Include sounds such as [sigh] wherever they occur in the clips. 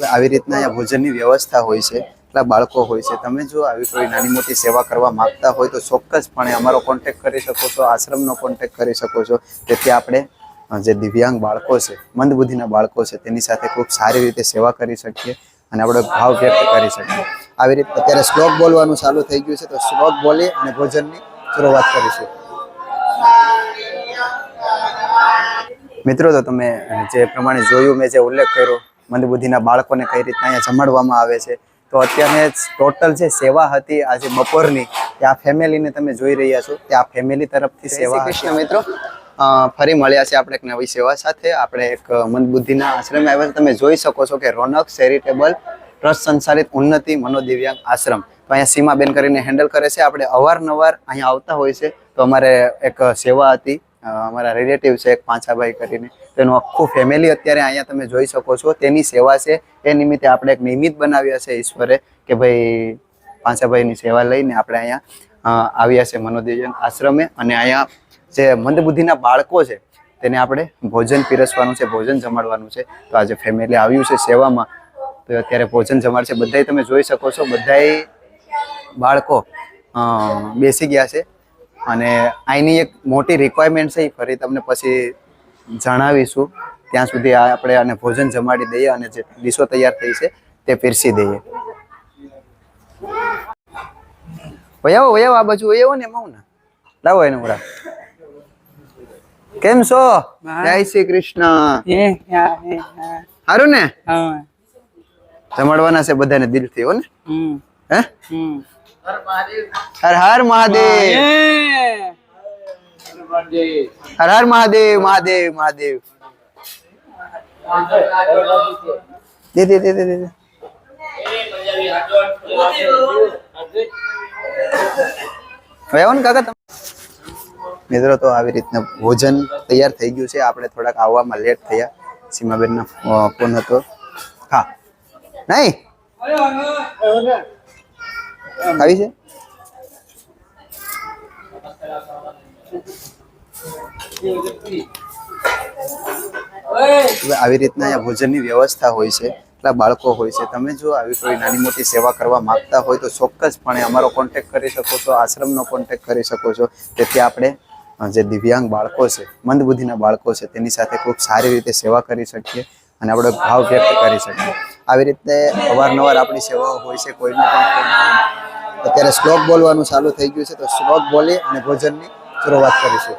આવી રીતના અહીંયા ભોજનની વ્યવસ્થા હોય છે એટલા બાળકો હોય છે. તમે જો આવી કોઈ નાની મોટી સેવા કરવા માંગતા હોય તો ચોક્કસપણે અમારો કોન્ટેક કરી શકો છો, આશ્રમનો કોન્ટેક કરી શકો છો. તેથી આપણે જે દિવ્યાંગ બાળકો છે, મંદબુદ્ધિના બાળકો છે, તેની સાથે ખૂબ સારી રીતે સેવા કરી શકીએ અને આપણો ભાવ વ્યક્ત કરી શકીએ. આવી રીતે અત્યારે શ્લોક બોલવાનું ચાલુ થઈ ગયું છે, તો શ્લોક બોલી અને ભોજનની શરૂઆત કરીશું. મિત્રો, તો તમે જે પ્રમાણે જોયું, મેં જે ઉલ્લેખ કર્યો મંદબુદ્ધિના બાળકોને કઈ રીતના અહીંયા જમાડવામાં આવે છે? તો અત્યારે ટોટલ જે સેવા હતી આજે બપોરની તે આ ફેમિલીને તમે જોઈ રહ્યા છો તે આ ફેમિલી તરફથી સેવા કૃષ્ણ મિત્રો. ફરી મળ્યા છે આપણે એક નવી સેવા સાથે. આપણે એક મંદબુદ્ધિના આશ્રમે આવ્યા છે. તમે જોઈ શકો છો કે રોનક ચેરિટેબલ ટ્રસ્ટ સંચાલિત ઉન્નતિ મનોદિવ્યાંગ આશ્રમ. તો અહીંયા સીમાબેન કરીને હેન્ડલ કરે છે. આપણે અવારનવાર અહીંયા આવતા હોય છે. તો અમારે એક સેવા હતી અમારા રિલેટિવ છે એક પાંચાભાઈ કરીને. તેનું આખું ફેમિલી અત્યારે અહીંયા તમે જોઈ શકો છો. તેની સેવા છે. એ નિમિત્તે આપણે એક નિમિત્ત બનાવ્યા છે ઈશ્વરે કે ભાઈ પાંચાભાઈની સેવા લઈને આપણે અહીંયા આવ્યા છે મનોદિજન આશ્રમે. અને અહીંયા જે મંદબુદ્ધિના બાળકો છે, તેને આપણે ભોજન પીરસવાનું છે, ભોજન જમાડવાનું છે. તો આજે ફેમિલી આવ્યું છે સેવામાં. તો અત્યારે ભોજન જમાડશે. બધાય તમે જોઈ શકો છો. બધાય બાળકો બેસી ગયા છે. અને અહીંની એક મોટી રિક્વાયરમેન્ટ છે એ ફરી તમને પછી જણાવીશું. ત્યાં સુધી આપણે આને ભોજન જમાડી દઈએ અને જે ડીશો તૈયાર થઈ છે તે પીરસી દઈએ. વયાવો વયાવો આ બાજુ વયાવો ને એમાં ને. લાવો એને ઉડા કેમ છો? જય શ્રી કૃષ્ણ. સારું ને? જમાડવાના છે બધાને દિલથી હો ને? હે? હર હર મહાદેવ. હર હર મહાદેવ મહાદેવ મહાદેવ. દે દે કાકા તમે. મિત્રો તો આવી રીતના ભોજન તૈયાર થઈ ગયું છે. આપણે થોડાક આવવામાં લેટ થયા. સીમાબેનનો ફોન હતો. હા. નહીં? આવી છે? આવી રીતના અહીંયા ભોજનની વ્યવસ્થા હોય છે એટલા બાળકો હોય છે. તમે જો આવી કોઈ નાની મોટી સેવા કરવા માંગતા હોય તો ચોક્કસપણે અમારો કોન્ટેક્ટ કરી શકો છો, આશ્રમનો કોન્ટેક્ટ કરી શકો છો. તેથી આપણે જે દિવ્યાંગ બાળકો છે, મંદબુદ્ધિના બાળકો છે, તેની સાથે ખૂબ સારી રીતે સેવા કરી શકીએ અને આપણો ભાવ વ્યક્ત કરી શકીએ. આવી રીતે અવારનવાર આપણી સેવાઓ હોય છે, કોઈને પણ. અત્યારે શ્લોક બોલવાનું ચાલુ થઈ ગયું છે, તો શ્લોક બોલી અને ભોજનની શરૂઆત કરીશું.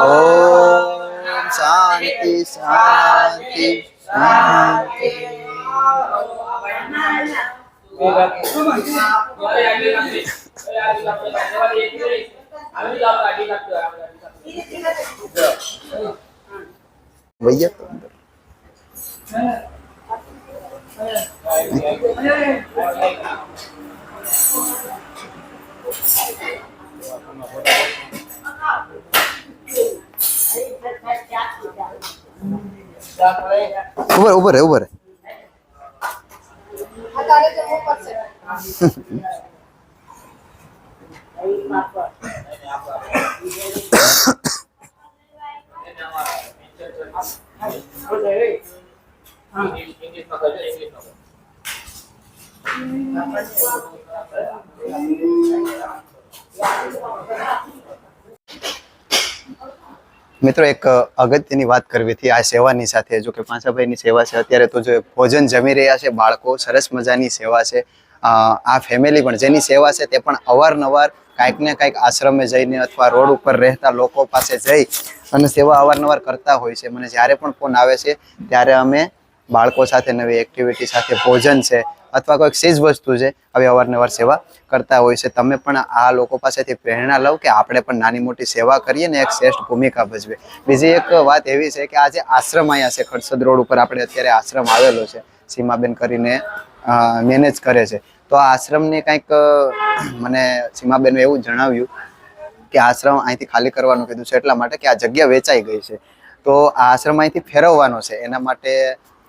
ઓમ શાંતિ શાંતિ શાંતિ. [laughs] તો અંદર ઉભર ઉભર રે ઉભર રે મિત્રો, એક અગત્યની વાત કરવી હતી આ સેવાની સાથે જો કે પાંચાભાઈની સેવા છે. અત્યારે તો જો ભોજન જમી રહ્યા છે, બાળકો, સરસ મજાની સેવા છે. આ ફેમિલી પણ જેની સેવા છે તે પણ અવારનવાર કાંઈક ને કાંઈક આશ્રમે જઈને અથવા રોડ ઉપર રહેતા લોકો પાસે જઈ અને સેવા અવારનવાર કરતા હોય છે. મને જ્યારે પણ ફોન આવે છે, ત્યારે અમે બાળકો સાથે નવી એક્ટિવિટી સાથે ભોજન છે અથવા કોઈક ચીજ વસ્તુ છે, આવી અવારનવાર સેવા કરતા હોય છે. તમે પણ આ લોકો પાસેથી પ્રેરણા લવ કે આપણે પણ નાની મોટી સેવા કરીએ ને એક શ્રેષ્ઠ ભૂમિકા ભજવે. બીજી એક વાત એવી છે કે આ જે આશ્રમ અહીંયા છે. ખડસદ રોડ ઉપર આપણે અત્યારે આશ્રમ આવેલો છે. સીમાબેન કરીને મેનેજ કરે છે. તો આ આશ્રમને કંઈક મને સીમાબેન એવું જણાવ્યું કે આશ્રમ અહીંથી ખાલી કરવાનું કીધું છે એટલા માટે કે આ જગ્યા વેચાઈ ગઈ છે. તો આ આશ્રમ અહીંથી ફેરવવાનો છે. એના માટે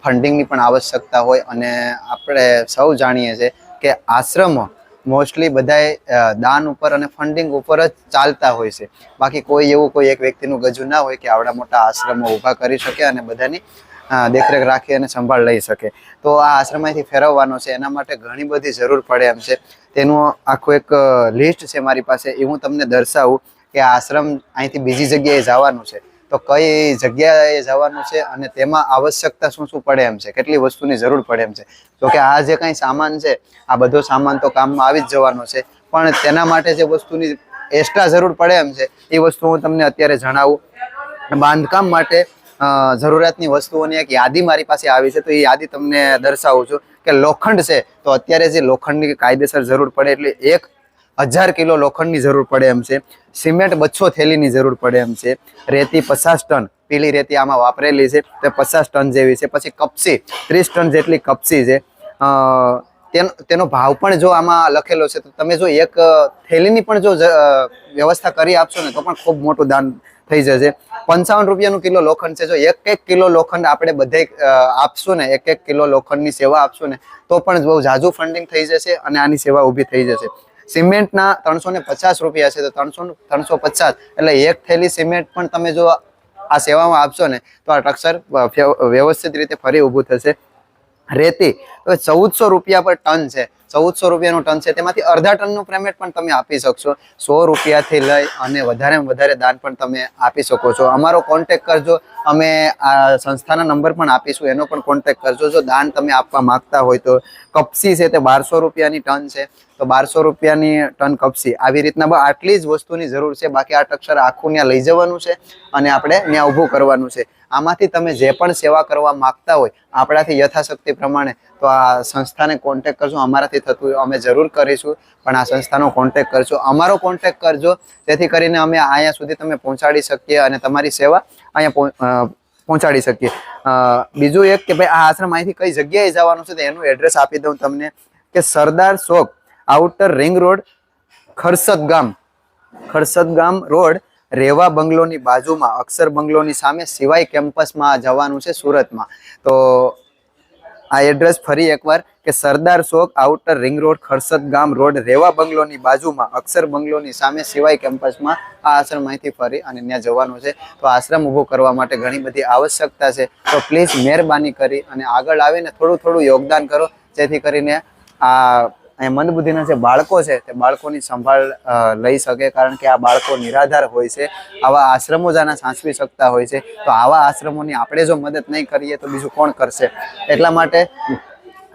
ફંડિંગની પણ આવશ્યકતા હોય અને આપણે સૌ જાણીએ છીએ કે આશ્રમો મોસ્ટલી બધાય દાન ઉપર અને ફંડિંગ ઉપર જ ચાલતા હોય છે. બાકી કોઈ એવું કોઈ એક વ્યક્તિનું ગજુ ના હોય કે આવડા મોટા આશ્રમો ઊભા કરી શકે અને બધાની દેખરેખ રાખી અને સંભાળ લઈ શકે. તો આ આશ્રમમાંથી ફેરવવાનો છે, એના માટે ઘણી બધી જરૂર પડે એમ છે. તેનું આખું એક લિસ્ટ છે મારી પાસે, એ હું તમને દર્શાવું કે આશ્રમ અહીંથી બીજી જગ્યાએ જવાનું છે. તો કઈ જગ્યાએ જવાનું છે અને તેમાં આવશ્યકતા શું શું પડે એમ છે? કેટલી વસ્તુની જરૂર પડે એમ છે? તો કે આ જે કાંઈ સામાન છે, આ બધો સામાન તો કામમાં આવી જ જવાનો છે. પણ તેના માટે જે વસ્તુની એક્સ્ટ્રા જરૂર પડે એમ છે, એ વસ્તુ હું તમને અત્યારે જણાવું. બાંધકામ માટે જરૂરિયાતની વસ્તુઓની એક યાદી મારી પાસે આવી છે, તો એ યાદી તમને દર્શાવું છું કે લોખંડ છે, તો અત્યારે જે લોખંડની કાયદેસર જરૂર પડે એટલે એક હજાર કિલો લોખંડની જરૂર પડે એમ છે, સિમેન્ટ બચ્છો થેલીની જરૂર પડે એમ છે, રેતી પચાસ ટન પીલી રેતી આમાં વાપરેલી છે, તે પચાસ ટન જેવી છે, પછી કપસી ત્રીસ ટન જેટલી કપસી છે તેનો ભાવ પણ જો આમાં લખેલો છે, તો તમે જો એક થેલીની પણ જો વ્યવસ્થા કરી આપશો ને, તો પણ ખૂબ મોટું દાન થઈ જશે. પંચાવન રૂપિયાનું કિલો લોખંડ છે. જો એક એક કિલો લોખંડ આપણે બધે આપશું ને, એક એક કિલો લોખંડની સેવા આપશું ને, તો પણ બહુ ઝાઝું ફંડિંગ થઈ જશે અને આની સેવા ઊભી થઈ જશે. સિમેન્ટના ત્રણસો ને પચાસ રૂપિયા છે. તો ત્રણસો ત્રણસો પચાસ એટલે એક થેલી સિમેન્ટ પણ તમે જો આ સેવામાં આપશો ને, તો આ ટક્સર વ્યવસ્થિત રીતે ફરી ઊભું થશે. રેતી. હવે ચૌદસો રૂપિયા પર ટન છે. ચૌદસો રૂપિયાનું ટન છે. તેમાંથી અડધા ટનનું પેમેન્ટ પણ તમે આપી શકશો. સો રૂપિયાથી લઈ અને વધારે વધારે દાન પણ તમે આપી શકો છો. અમારો કોન્ટેક કરજો. અમે આ સંસ્થાના નંબર પણ આપીશું. એનો પણ કોન્ટેક કરજો. જો દાન તમે આપવા માંગતા હોય તો કપસી છે તે બારસો રૂપિયાની ટન છે. તો બારસો રૂપિયાની ટન કપસી. આવી રીતના આટલી જ વસ્તુની જરૂર છે. બાકી આ ટક્ષર આખું ત્યાં લઈ જવાનું છે અને આપણે ત્યાં ઊભું કરવાનું છે. આમાંથી તમે જે પણ સેવા કરવા માંગતા હોય, આપણાથી યથાશક્તિ પ્રમાણે, તો આ સંસ્થાને કોન્ટેક કરજો. અમારાથી થતું, અમે જરૂર કરીશું, પણ આ સંસ્થાનો કોન્ટેક કરજો. અમારો કોન્ટેક કરજો, જેથી કરીને અમે અહીંયા સુધી તમે પહોંચાડી શકીએ અને તમારી સેવા અહીંયા પહોંચાડી શકીએ. બીજું એક કે ભાઈ, આ આશ્રમ અહીંથી કઈ જગ્યાએ જવાનું છે તો એનું એડ્રેસ આપી દઉં તમને, કે Sardar Chowk outer ring road Kharsad ગામ. ખરસદ ગામ રોડ રેવા બંગલોની બાજુમાં, અક્ષર બંગલોની સામે સિવાય કેમ્પસમાં જવાનું છે સુરતમાં. તો આ એડ્રેસ ફરી એકવાર કે Sardar Chowk outer ring road Kharsad ગામ રોડ, રેવા બંગલોની બાજુમાં, અક્ષર બંગલોની સામે સિવાય કેમ્પસમાં આ આશ્રમ અહીંથી ફરી અને ત્યાં જવાનું છે. તો આશ્રમ ઊભો કરવા માટે ઘણી બધી આવશ્યકતા છે. તો પ્લીઝ મહેરબાની કરી અને આગળ આવીને થોડું થોડું યોગદાન કરો, જેથી કરીને આ અહીંયા મંદબુદ્ધિના જે બાળકો છે તે બાળકોની સંભાળ લઈ શકે કારણ કે આ બાળકો નિરાધાર હોય છે, આવા આશ્રમો જ સાચવી શકતા હોય છે. તો આવા આશ્રમોની આપણે જો મદદ નહીં કરીએ તો બીજું કોણ કરશે? એટલા માટે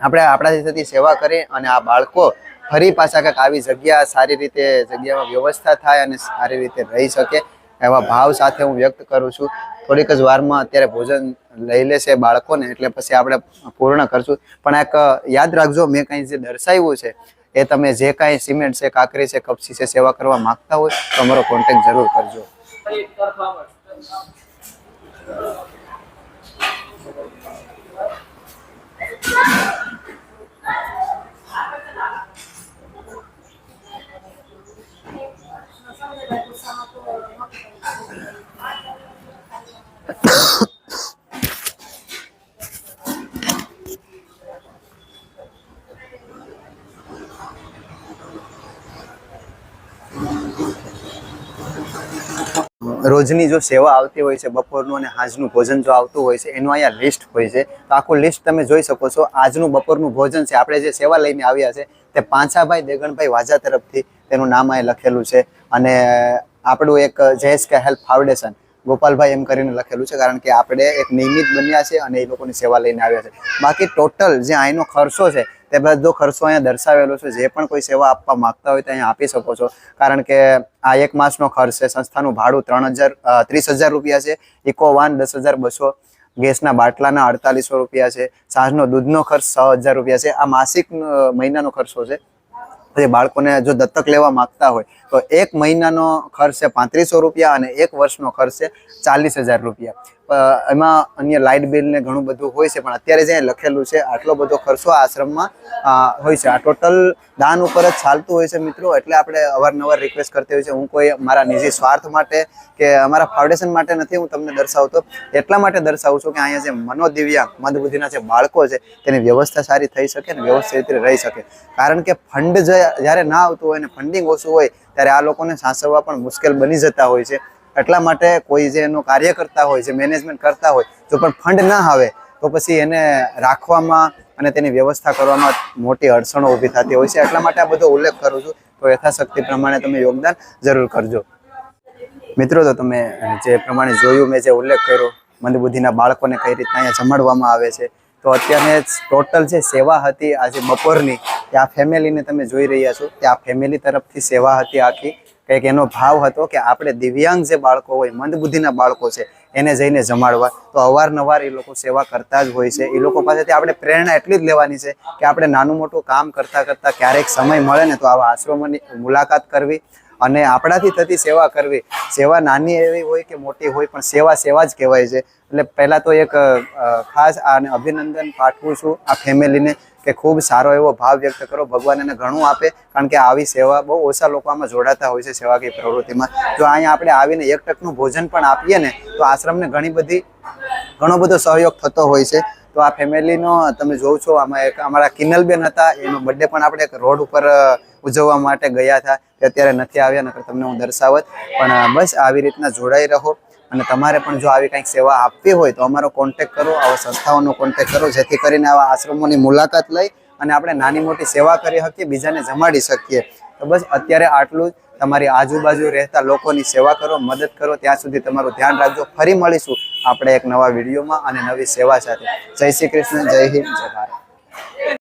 આપણે આપણાથી થતી સેવા કરી અને આ બાળકો ફરી પાછા કંઈક આવી જગ્યા સારી રીતે જગ્યામાં વ્યવસ્થા થાય અને સારી રીતે રહી શકે. એવા ભાવ સાથે હું વ્યક્ત કરું છું. થોડીક જ વારમાં અત્યારે ભોજન લઈ લેશે બાળકોને એટલે પછી આપણે પૂર્ણ કરશું. પણ એક યાદ રાખજો, મેં કંઈ જે દર્શાવ્યું છે, એ તમે જે કાંઈ સિમેન્ટ છે, કાકરી છે, કપસી છે, સેવા કરવા માંગતા હોય, તો અમારો કોન્ટેક્ટ જરૂર કરજો. રોજની જો સેવા આવતી હોય છે, બપોરનું અને આજનું ભોજન જો આવતું હોય છે, એનું અહીંયા લિસ્ટ હોય છે. તો આખું લિસ્ટ તમે જોઈ શકો છો. આજનું બપોરનું ભોજન છે. આપણે જે સેવા લઈને આવ્યા છે, તે પાંછાભાઈ દેગણભાઈ વાજા તરફથી તેનું નામ અહીં લખેલું છે. અને આપણું એક જયેશ કે હેલ્પ ફાઉન્ડેશન, ગોપાલભાઈ એમ કરીને લખેલું છે, કારણ કે આપણે એક નિયમિત બન્યા છે અને એ લોકોની સેવા લઈને આવ્યા છે. બાકી ટોટલ જે અહીંનો ખર્ચો છે તે બધો ખર્ચો અહીંયા દર્શાવેલો છે. જે પણ કોઈ સેવા આપવા માંગતા હોય તો અહીંયા આપી શકો છો. કારણ કે આ એક માસનો ખર્ચ છે. સંસ્થાનું ભાડું ત્રણ હજાર ત્રીસ હજાર રૂપિયા છે. ઇકો વાન દસ હજાર બસો. ગેસના બાટલાના અડતાલીસો રૂપિયા છે. સાંજનો દૂધનો ખર્ચ છ હજાર રૂપિયા છે. આ માસિક મહિનાનો ખર્ચો છે. પછી બાળકોને જો દત્તક લેવા માંગતા હોય તો એક મહિનાનો ખર્ચ છે પાંત્રીસો રૂપિયા અને એક વર્ષનો ખર્ચ છે ચાલીસ હજાર રૂપિયા. એમાં અન્ય લાઇટ બિલ ને ઘણું બધું હોય છે, પણ અત્યારે જે લખેલું છે, આટલો બધો ખર્ચો આશ્રમમાં હોય છે. આ ટોટલ દાન ઉપર જ ચાલતું હોય છે મિત્રો, એટલે આપણે અવારનવાર રિક્વેસ્ટ કરતી હોય છે હું કોઈ મારા નિજી સ્વાર્થ માટે કે અમારા ફાઉન્ડેશન માટે નથી, હું તમને દર્શાવતો. એટલા માટે દર્શાવું છું કે અહીંયા જે મનોદિવ્યાંગ મંદબુદ્ધિના જે બાળકો છે, તેની વ્યવસ્થા સારી થઈ શકે અને વ્યવસ્થિત રહી શકે. કારણ કે ફંડ જ્યારે ના આવતું હોય અને ફંડિંગ ઓછું હોય, ત્યારે આ લોકોને સાચવવા પણ મુશ્કેલ બની જતા હોય છે. એટલા માટે કોઈ જે એનું કાર્ય કરતા હોય, જે મેનેજમેન્ટ કરતા હોય, જો પણ ફંડ ના આવે, તો પછી એને રાખવામાં અને તેની વ્યવસ્થા કરવામાં મોટી અડચણો ઊભી થતી હોય છે. એટલા માટે આ બધો ઉલ્લેખ કરું છું. તો યથાશક્તિ પ્રમાણે તમે યોગદાન જરૂર કરજો. મિત્રો, તો તમે જે પ્રમાણે જોયું, મેં જે ઉલ્લેખ કર્યો, મંદબુદ્ધિના બાળકોને કઈ રીતના અહીંયા જમાડવામાં આવે છે, તો અત્યારે ટોટલ જે સેવા હતી આજે બપોરની તે આ ફેમિલીને તમે જોઈ રહ્યા છો તે આ ફેમિલી તરફથી સેવા હતી આખી. કંઈક એનો ભાવ હતો કે આપણે દિવ્યાંગ જે બાળકો હોય, મંદબુદ્ધિના બાળકો છે, એને જઈને જમાડવા. તો અવારનવાર એ લોકો સેવા કરતા જ હોય છે. એ લોકો પાસેથી આપણે પ્રેરણા એટલી જ લેવાની છે કે આપણે નાનું મોટું કામ કરતા કરતા ક્યારેક સમય મળે ને તો આવા આશ્રમોની મુલાકાત કરવી અને આપણાથી થતી સેવા કરવી. સેવા નાની એવી હોય કે મોટી હોય, પણ સેવા સેવા જ કહેવાય છે. એટલે પહેલાં તો એક ખાસ આને અભિનંદન પાઠવું છું આ ફેમિલીને કે ખૂબ સારો એવો ભાવ વ્યક્ત કરો. ભગવાન એને ઘણું આપે, કારણ કે આવી સેવા બહુ ઓછા લોકો આમાં જોડાતા હોય છે સેવાકીય પ્રવૃત્તિમાં. જો અહીંયા આપણે આવીને એક ટકનું ભોજન પણ આપીએ ને, તો આશ્રમને ઘણી બધી, ઘણો બધો સહયોગ થતો હોય છે. તો આ ફેમિલીનો તમે જોવ છો, આમાં એક અમારા કિનલબેન હતા, એનો બર્થડે પણ આપણે એક રોડ ઉપર ઉજવવા માટે ગયા હતા, તે અત્યારે નથી આવ્યા, નકર તમને હું દર્શાવત. પણ બસ આવી રીતના જોડાઈ રહો. અને તમારે પણ જો આવી કંઈક સેવા આપવી હોય, તો અમારો કોન્ટેક કરો, આવા સંસ્થાઓનો કોન્ટેક કરો, જેથી કરીને આવા આશ્રમોની મુલાકાત લઈ અને આપણે નાની મોટી સેવા કરી શકીએ, બીજાને જમાડી શકીએ. તો બસ અત્યારે આટલું જ. તમારી આજુબાજુ રહેતા લોકોની સેવા કરો, મદદ કરો, ત્યાં સુધી તમારું ધ્યાન રાખજો. ફરી મળીશું આપણે એક નવા વિડીયોમાં અને નવી સેવા સાથે. જય શ્રી કૃષ્ણ, જય હિન્દ, જય ભારત.